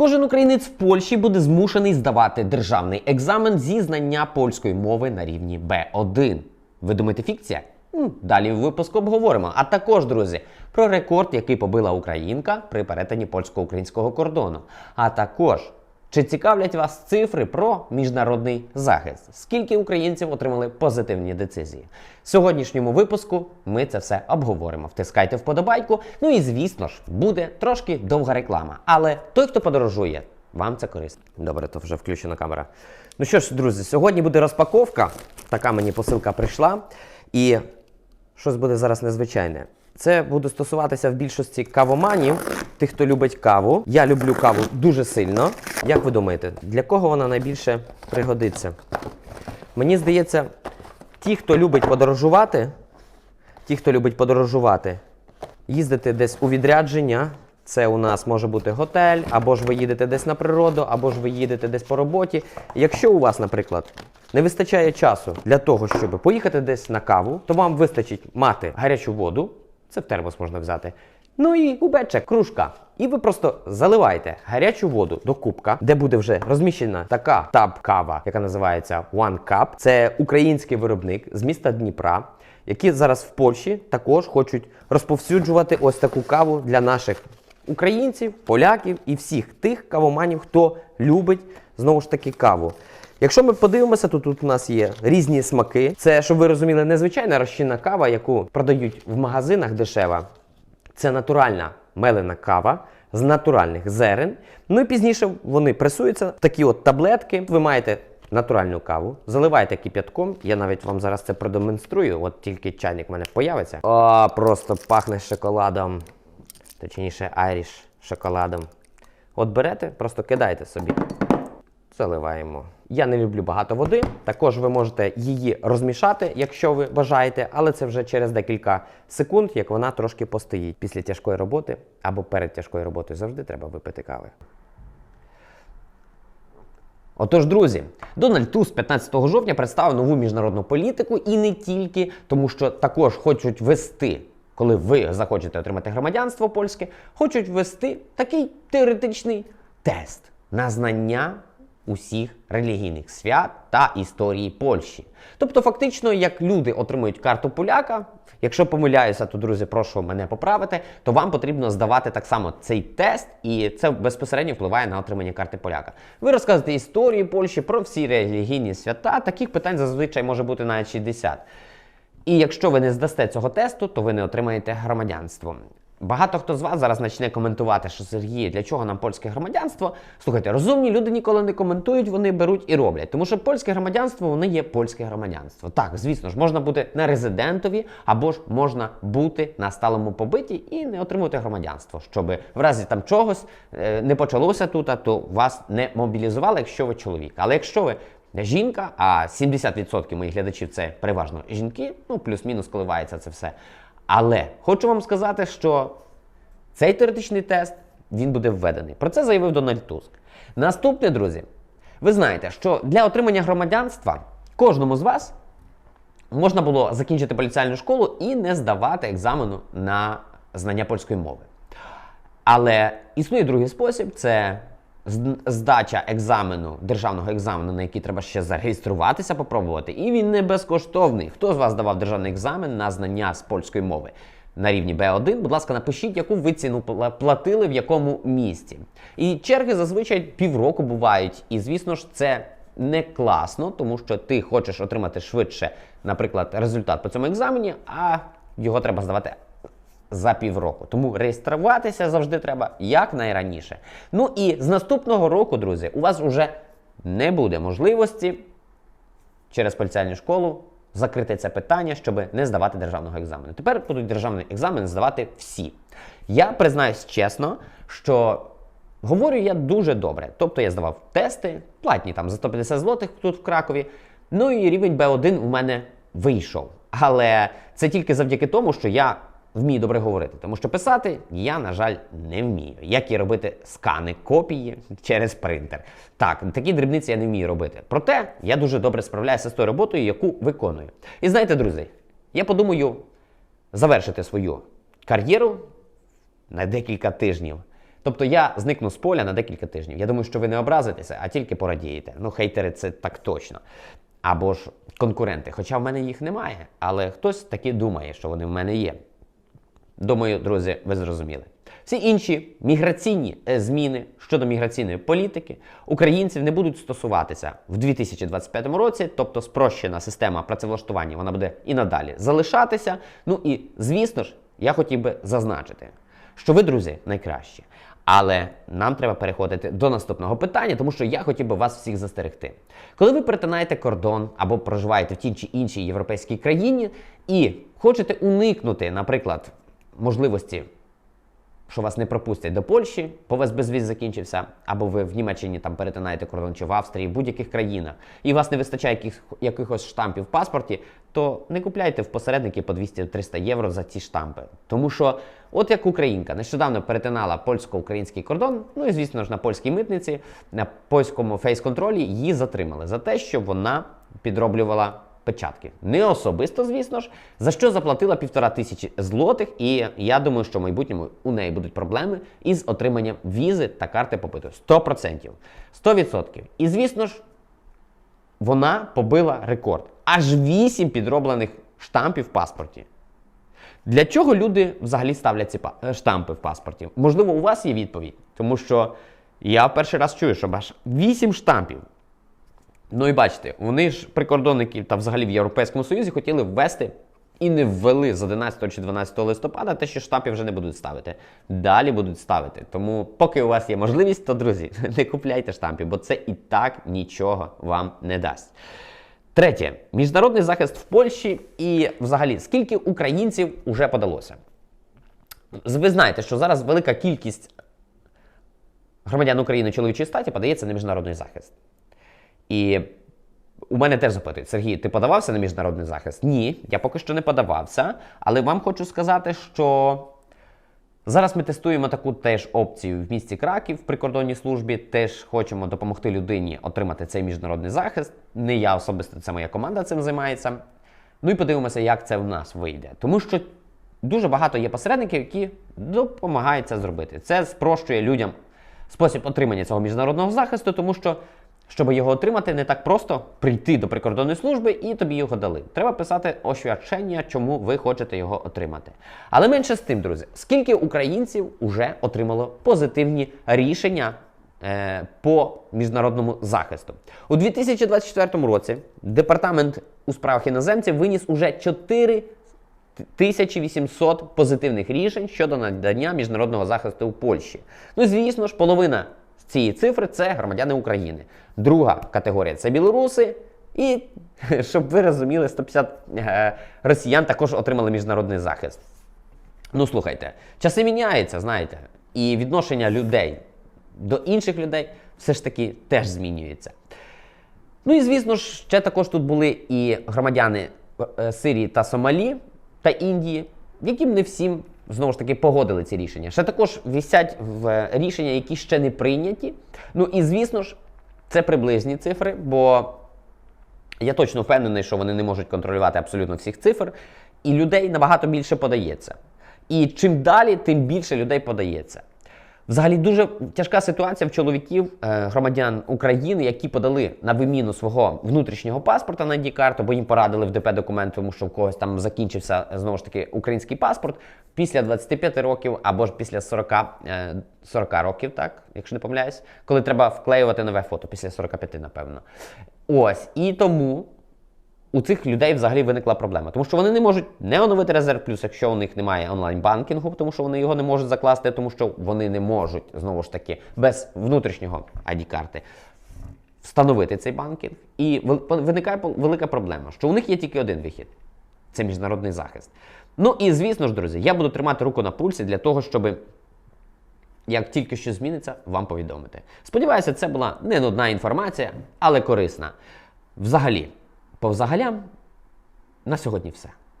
Кожен українець в Польщі буде змушений здавати державний екзамен зі знання польської мови на рівні Б1. Ви думаєте, фікція? Далі в випуску обговоримо. А також, друзі, про рекорд, який побила українка при перетині польсько-українського кордону. А також чи цікавлять вас цифри про міжнародний захист? Скільки українців отримали позитивні децизії? В сьогоднішньому випуску ми це все обговоримо. Втискайте вподобайку. Ну і звісно ж, буде трошки довга реклама. Але той, хто подорожує, вам це корисно. Добре, то вже включена камера. Ну що ж, друзі, сьогодні буде розпаковка. Така мені посилка прийшла. І щось буде зараз незвичайне. Це буде стосуватися в більшості кавоманів, тих, хто любить каву. Я люблю каву дуже сильно. Як ви думаєте, для кого вона найбільше пригодиться? Мені здається, ті, хто любить подорожувати, ті, хто любить подорожувати, їздити десь у відрядження. Це у нас може бути готель, або ж ви їдете десь на природу, або ж ви їдете десь по роботі. Якщо у вас, наприклад, не вистачає часу для того, щоб поїхати десь на каву, то вам вистачить мати гарячу воду, це в термос можна взяти. Ну і кубечек, кружка. І ви просто заливаєте гарячу воду до кубка, де буде вже розміщена така таб-кава, яка називається One Cup. Це український виробник з міста Дніпра, які зараз в Польщі також хочуть розповсюджувати ось таку каву для наших українців, поляків і всіх тих кавоманів, хто любить знову ж таки каву. Якщо ми подивимося, то тут у нас є різні смаки. Це, щоб ви розуміли, незвичайна розчинна кава, яку продають в магазинах дешева. Це натуральна мелена кава з натуральних зерен. Ну і пізніше вони пресуються в такі от таблетки. Ви маєте натуральну каву, заливаєте кип'ятком. Я навіть вам зараз це продемонструю. От тільки чайник в мене появиться. О, просто пахне шоколадом. Точніше, айріш шоколадом. От берете, просто кидайте собі. Заливаємо. Я не люблю багато води. Також ви можете її розмішати, якщо ви бажаєте, але це вже через декілька секунд, як вона трошки постоїть. Після тяжкої роботи або перед тяжкою роботою завжди треба випити кави. Отож, друзі, Дональд Туск 15 жовтня представив нову міжнародну політику і не тільки, тому що також хочуть вести, коли ви захочете отримати громадянство польське, хочуть ввести такий теоретичний тест на знання усіх релігійних свят та історії Польщі. Тобто, фактично, як люди отримують карту поляка. Якщо помиляюся, то друзі, прошу мене поправити, то вам потрібно здавати так само цей тест, і це безпосередньо впливає на отримання карти поляка. Ви розказуєте історії Польщі про всі релігійні свята. Таких питань зазвичай може бути навіть 60. І якщо ви не здасте цього тесту, то ви не отримаєте громадянство. Багато хто з вас зараз почне коментувати, що Сергій, для чого нам польське громадянство? Слухайте, розумні люди ніколи не коментують, вони беруть і роблять. Тому що польське громадянство воно є польське громадянство. Так, звісно ж, можна бути на резидентові, або ж можна бути на сталому побиті і не отримувати громадянство, щоб в разі там чогось е, не почалося тут, то вас не мобілізували, якщо ви чоловік. Але якщо ви жінка, а 70% моїх глядачів це переважно жінки, ну плюс-мінус коливається це все. Але хочу вам сказати, що цей теоретичний тест він буде введений. Про це заявив Дональд Туск. Наступне, друзі, ви знаєте, що для отримання громадянства кожному з вас можна було закінчити поліціальну школу і не здавати екзамену на знання польської мови. Але існує другий спосіб це здача екзамену, державного екзамену, на який треба ще зареєструватися, попробувати. І він не безкоштовний. Хто з вас давав державний екзамен на знання з польської мови? На рівні B1, будь ласка, напишіть, яку ви ціну платили, в якому місті. І черги зазвичай півроку бувають. І звісно ж, це не класно, тому що ти хочеш отримати швидше, наприклад, результат по цьому екзамені, а його треба здавати за півроку. Тому реєструватися завжди треба якнайраніше. Ну і з наступного року, друзі, у вас вже не буде можливості через поліціальну школу закрити це питання, щоб не здавати державного екзамену. Тепер будуть державний екзамен здавати всі. Я признаюсь чесно, що говорю я дуже добре. Тобто я здавав тести, платні там за 150 злотих тут в Кракові. Ну і рівень B1 у мене вийшов. Але це тільки завдяки тому, що я вмію добре говорити. Тому що писати я, на жаль, не вмію. Як і робити скани копії через принтер. Так, такі дрібниці я не вмію робити. Проте я дуже добре справляюся з тою роботою, яку виконую. І знаєте, друзі, я подумаю завершити свою кар'єру на декілька тижнів Тобто я зникну з поля на декілька тижнів. Я думаю, що ви не образитеся, а тільки порадієте. Ну, хейтери це так точно. Або ж конкуренти. Хоча в мене їх немає, але хтось таки думає, що вони в мене є. Думаю, друзі, ви зрозуміли. Всі інші міграційні е, зміни щодо міграційної політики українців не будуть стосуватися в 2025 році, тобто спрощена система працевлаштування вона буде і надалі залишатися. Ну і звісно ж, я хотів би зазначити, що ви, друзі, найкращі. Але нам треба переходити до наступного питання, тому що я хотів би вас всіх застерегти. Коли ви перетинаєте кордон або проживаєте в тій чи іншій європейській країні і хочете уникнути, наприклад, можливості, що вас не пропустять до Польщі, бо у вас безвіз закінчився, або ви в Німеччині там перетинаєте кордон чи в Австрії, в будь-яких країнах, і вас не вистачає яких, якихось штампів в паспорті, то не купляйте в посередники по 200-300 євро за ці штампи. Тому що, от як українка нещодавно перетинала польсько-український кордон, ну і звісно ж на польській митниці, на польському фейс-контролі її затримали за те, що вона підроблювала печатки. Не особисто, звісно ж, за що заплатила півтора тисячі злотих, і я думаю, що в майбутньому у неї будуть проблеми із отриманням візи та карти попиту. 100%. 100%. І звісно ж, вона побила рекорд. Аж 8 підроблених штампів в паспорті. Для чого люди взагалі ставлять ці е, штампи в паспорті? Можливо, у вас є відповідь, тому що я перший раз чую, що аж 8 штампів. Ну і бачите, вони ж прикордонники та взагалі в Європейському Союзі хотіли ввести і не ввели з 11 чи 12 листопада те, що штампів вже не будуть ставити. Далі будуть ставити. Тому, поки у вас є можливість, то друзі, не купляйте штампів, бо це і так нічого вам не дасть. Третє міжнародний захист в Польщі і взагалі скільки українців уже подалося? Ви знаєте, що зараз велика кількість громадян України чоловічої статі подається на міжнародний захист. І у мене теж запитують: Сергій, ти подавався на міжнародний захист? Ні, я поки що не подавався. Але вам хочу сказати, що зараз ми тестуємо таку теж опцію в місті Краків в прикордонній службі. Теж хочемо допомогти людині отримати цей міжнародний захист. Не я особисто, це моя команда цим займається. Ну і подивимося, як це в нас вийде. Тому що дуже багато є посередників, які допомагають це зробити. Це спрощує людям спосіб отримання цього міжнародного захисту, тому що, щоб його отримати, не так просто прийти до прикордонної служби і тобі його дали. Треба писати освячення, чому ви хочете його отримати. Але менше з тим, друзі, скільки українців вже отримало позитивні рішення е, по міжнародному захисту. У 2024 році департамент у справах іноземців виніс уже 4 1800 позитивних рішень щодо надання міжнародного захисту у Польщі. Ну, звісно ж, половина цієї цифри це громадяни України. Друга категорія це білоруси. І щоб ви розуміли, 150 е, росіян також отримали міжнародний захист. Ну, слухайте, часи міняються, знаєте, і відношення людей до інших людей все ж таки теж змінюється. Ну і звісно ж, ще також тут були і громадяни е, Сирії та Сомалі та Індії, яким не всім знову ж таки погодили ці рішення. Ще також вісять в рішення, які ще не прийняті. Ну і звісно ж, це приблизні цифри, бо я точно впевнений, що вони не можуть контролювати абсолютно всіх цифр, і людей набагато більше подається. І чим далі, тим більше людей подається. Взагалі дуже тяжка ситуація в чоловіків, е, громадян України, які подали на виміну свого внутрішнього паспорта на ID-карту, бо їм порадили в ДП документ, тому що в когось там закінчився знову ж таки український паспорт після 25 років або ж після 40, е, 40 років, так, якщо не помиляюсь, коли треба вклеювати нове фото після 45, напевно. Ось і тому у цих людей взагалі виникла проблема, тому що вони не можуть не оновити резерв плюс, якщо у них немає онлайн-банкінгу, тому що вони його не можуть закласти, тому що вони не можуть знову ж таки без внутрішнього ID-карти встановити цей банкінг. І виникає велика проблема, що у них є тільки один вихід це міжнародний захист. Ну і звісно ж, друзі, я буду тримати руку на пульсі для того, щоб як тільки що зміниться, вам повідомити. Сподіваюся, це була не нудна інформація, але корисна. Взагалі, по взагалям, на сьогодні все.